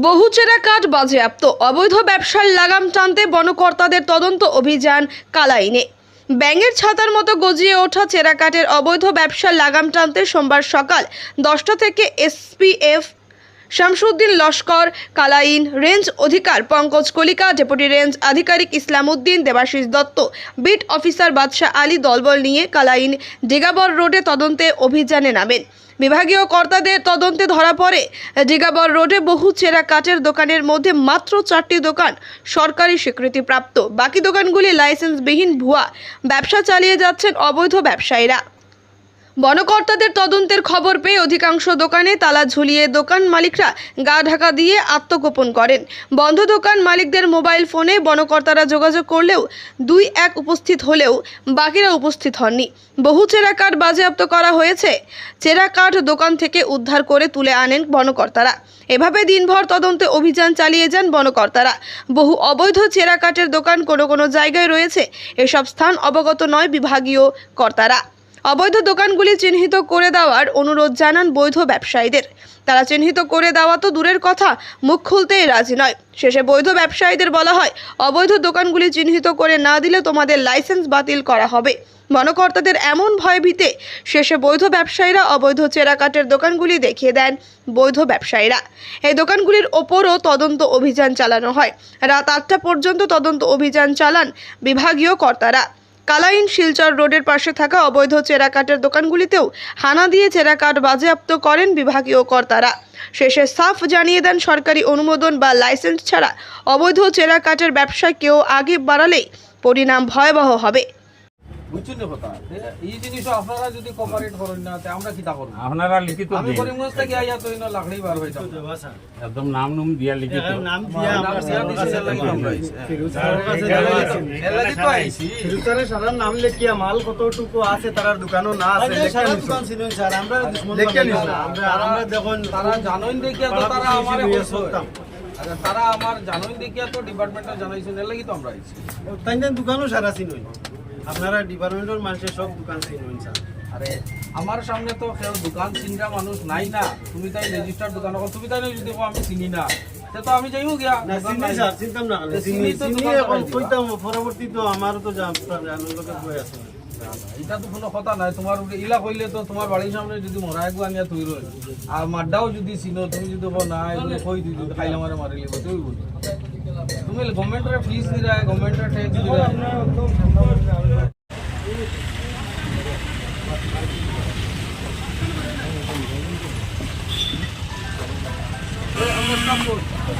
বহুচেরা কাঠ বাজেয়াপ্ত। অবৈধ ব্যবসার লাগাম টানতে বনকর্তাদের তদন্ত অভিযান কালাইনে। ব্যাঙের ছাতার মতো গজিয়ে ওঠা চেরা কাঠের অবৈধ ব্যবসার লাগাম টানতে সোমবার সকাল দশটা থেকে এসপিএফ শামসুদ্দিন লস্কর, কালাইন রেঞ্জ অধিকার, পঙ্কজ কলিকা, ডেপুটি রেঞ্জ আধিকারিক ইসলামউদ্দিন, দেবাশিস দত্ত, বিট অফিসার বাদশাহ আলী দলবল নিয়ে কালাইন ডিগাবর রোডে তদন্তে অভিযানে নামেন। বিভাগীয় কর্তাদের তদন্তে ধরা পড়ে। জিগাবর রোডে বহু চেরা কাঠের দোকানের মধ্যে মাত্র চারটি দোকান সরকারি স্বীকৃতিপ্রাপ্ত। বাকি দোকানগুলি লাইসেন্সবিহীন ভুয়া। ব্যবসা চালিয়ে যাচ্ছেন অবৈধ ব্যবসায়ীরা। বনকর্তাদের তদন্তের খবর পেয়ে অধিকাংশ দোকানে তালা ঝুলিয়ে দোকান মালিকরা গা ঢাকা দিয়ে আত্মগোপন করেন। বন্ধ দোকান মালিকদের মোবাইল ফোনে বনকর্তারা যোগাযোগ করলেও দুই এক উপস্থিত হলেও বাকিরা উপস্থিত হননি। বহু চেরা কাঠ বাজেয়াপ্ত করা হয়েছে। চেরা কাঠ দোকান থেকে উদ্ধার করে তুলে আনেন বনকর্তারা। এভাবে দিনভর তদন্তে অভিযান চালিয়ে যান বনকর্তারা। বহু অবৈধ চেরা কাঠের দোকান কোনো কোনো জায়গায় রয়েছে। এসব স্থান অবগত নয় বিভাগীয় কর্তারা। অবৈধ দোকানগুলি চিহ্নিত করে দেওয়ার অনুরোধ জানান বৈধ ব্যবসায়ীদের। তারা চিহ্নিত করে দেওয়া তো দূরের কথা, মুখ খুলতেই রাজি নয়। শেষে বৈধ ব্যবসায়ীদের বলা হয়, অবৈধ দোকানগুলি চিহ্নিত করে না দিলে তোমাদের লাইসেন্স বাতিল করা হবে। বনকর্তাদের এমন ভয়ভীতে, শেষে বৈধ ব্যবসায়ীরা অবৈধ চেরাকাটের দোকানগুলি দেখিয়ে দেন বৈধ ব্যবসায়ীরা। এই দোকানগুলির ওপরও তদন্ত অভিযান চালানো হয়। রাত আটটা পর্যন্ত তদন্ত অভিযান চালান বিভাগীয় কর্তারা। কালাইন শিলচর রোডের পাশে থাকা অবৈধ চেরাকাটের দোকানগুলিতেও হানা দিয়ে চেরাকাট বাজেয়াপ্ত করেন বিভাগীয় কর্তারা। শেষে সাফ জানিয়ে দেন সরকারি অনুমোদন বা লাইসেন্স ছাড়া অবৈধ চেরাকাটের ব্যবসায় কেউ আগে বাড়ালেই পরিণাম ভয়াবহ হবে। বুঝছেন কথা? এই জিনিস আপনারা যদি কোপারেট করেন না তে আমরা কিতা করব? আপনারা লিখিত আমি করিমগঞ্জ থেকে আইয়া তো ইনো লাকড়ি বার হইতাম একদম নাম নুম দিয়া লিখিত। নাম নাম দিয়া দিছি, এর লাগি আমরা আইছি। এর লাগি তো আইছি। ফিরুতারে সারা নাম লেখিয়া মাল কতটুকু আছে তার দোকানও না আছে লেখিয়া নিছো। লেখিয়া নিছো। না। আমরা আমরা দেখুন তারা জানোই দেখিয়া তো তারা আমারে। আচ্ছা, তারা আমার জানোই দেখিয়া তো ডিপার্টমেন্টে জানাইছেন এর লাগি তো আমরা আইছি। তাই দোকানও সারা চিনুন আপনারা ডিপার্টমেন্টের মানুষের সব দোকান চিনুন স্যার আরে আমার সামনে তো কেউ দোকান চিনরা মানুষ নাই না তুমি তাই রেজিস্টার দোকান তুমি তাই যদি আমি চিনি না তো আমি যাইও গিয়া না চিনি স্যার চিনতাম না চিনি চিনি তো এখন কইতাম পরবর্তী তো আমারও তো জানার কই আছে এটা তো কোনো কথা নাই তোমার উপরে ইলা কইলে তো তোমার বাড়ির সামনে যদি মরা একগু আনিয়া তুই রই আর মাড্ডাও যদি চিনো তুমি যদি কো না এগুলো কই দিই যদি খাইলে মারে মারি লিব তুই বল তুমি গভর্নমেন্টের ফিস দিরা গভর্নমেন্টের ট্যাক্স দিরা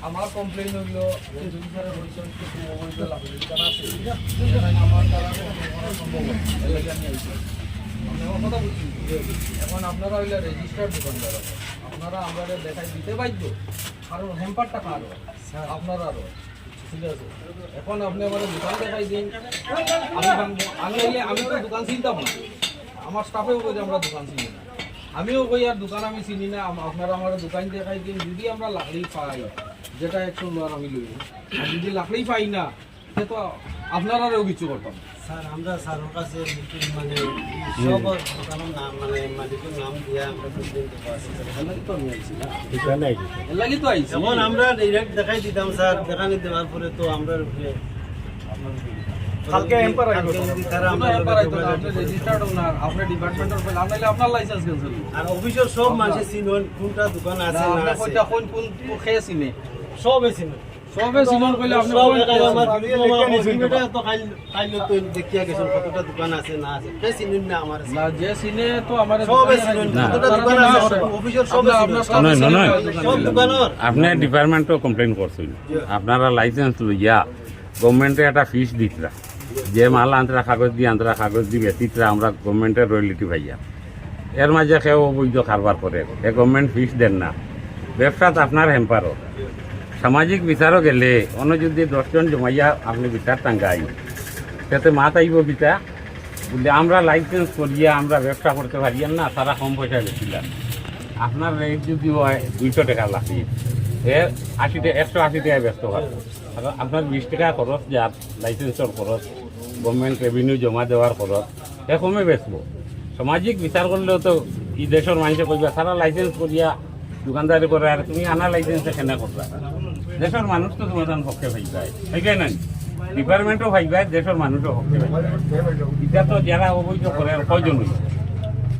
আমরা কমপ্লেইন হইল আমার দ্বারা সম্ভব কথা বলছি এখন আপনারা হইলে রেজিস্টার্ড দোকানদার। আপনারা আমাদের দেখাই দিতে বাধ্য কারণ হেম্পারটা কার? আপনারা ঠিক আছে। এখন আপনি আমার দোকান দেখাই দিন। আমি ভাঙবো। আমি হইলে আমি তো দোকান চিনতাম না। আমার স্টাফেও কই আমরা দোকান চিনি না। আমিও কই আর দোকান আমি চিনি না। আপনারা আমার দোকান দেখাই দিন। যদি আমরা লাকড়ি পাই, যেটা একশো আমি লই যদি লাকড়ি পাই না সে তো আপনারাও কিছু করতাম স্যার আমরা স্যারের কাছে মানে সব দোকানের নাম মানে মালিকের নাম দিয়া আমরা লাগি তো আইছি যেমন আমরা দেখাই দিতাম স্যার দেখানি দেওয়ার পরে তো আমরা কালকে এম্পার তারা আমরা রেজিস্টার্ড ওনার আপনার ডিপার্টমেন্টের ফেল আপনার আপনার লাইসেন্স ক্যান্সেল আর অফিসের সব মানুষের চিনুন কোনটা দোকান আছে না আছে। কইটা কোন কোন খেয়ে চিনে। সব চিনুন সবে চিনন কইলে আপনি দেখিয়া গেছেন কতটা দোকান আছে না আছে। কে চিনুন না আমার না যে চিনে তো আমার সবে চিনুন কতটা দোকান আছে? অফিসের সব চিনুন নয়, নয়, নয়। সব দোকানের? আপনি ডিপার্টমেন্টও কমপ্লেন করছিল আপনারা লাইসেন্স লইয়া গভর্নমেন্টে একটা ফিস দিতরা। যে মাল আন্তরা কাগজ দিয়ে আন্তরা কাগজ দিয়ে ব্যতীতরা আমরা গভর্নমেন্টের রয়্যালিটি ভাইয়া এর মাঝে কেউ অবৈধ কারবার করে। এ গভর্নমেন্ট ফিস দেন না। ব্যবসাত আপনার হেম্পারও সামাজিক বিচারও গেলে অন্য যদি দশজন জমাইয়া আপনি বিচার টাঙ্গাই। তাতে মাত আইব বিটা বলে আমরা লাইসেন্স করিয়া আমরা ব্যবসা করতে পারিয়ান না, তারা কম পয়সা বেছিলাম আপনার রেট যদি হয় দুইশো টাকা লাগি এ আশি টাকা একশো আশি টাকায় ব্যস্ত হয়। আর আপনার বিশ টাকা খরচ যার লাইসেন্সের খরচ গভর্নমেন্ট রেভিনিউ জমা দেওয়ার খরচ, এ কমে বেচবো। সামাজিক বিচার করলেও তো এই দেশের মানুষে কইবা সারা লাইসেন্স করিয়া দোকানদারি করে আর তুমি আনা লাইসেন্সে কেনা করবা? দেশের মানুষ তো তোমার পক্ষে ভাইবাই তাই না? ডিপার্টমেন্টও ভাইবাই দেশের মানুষও পক্ষে ভাইবাই এটা তো যারা অবৈধ করে কয়জন হইছে?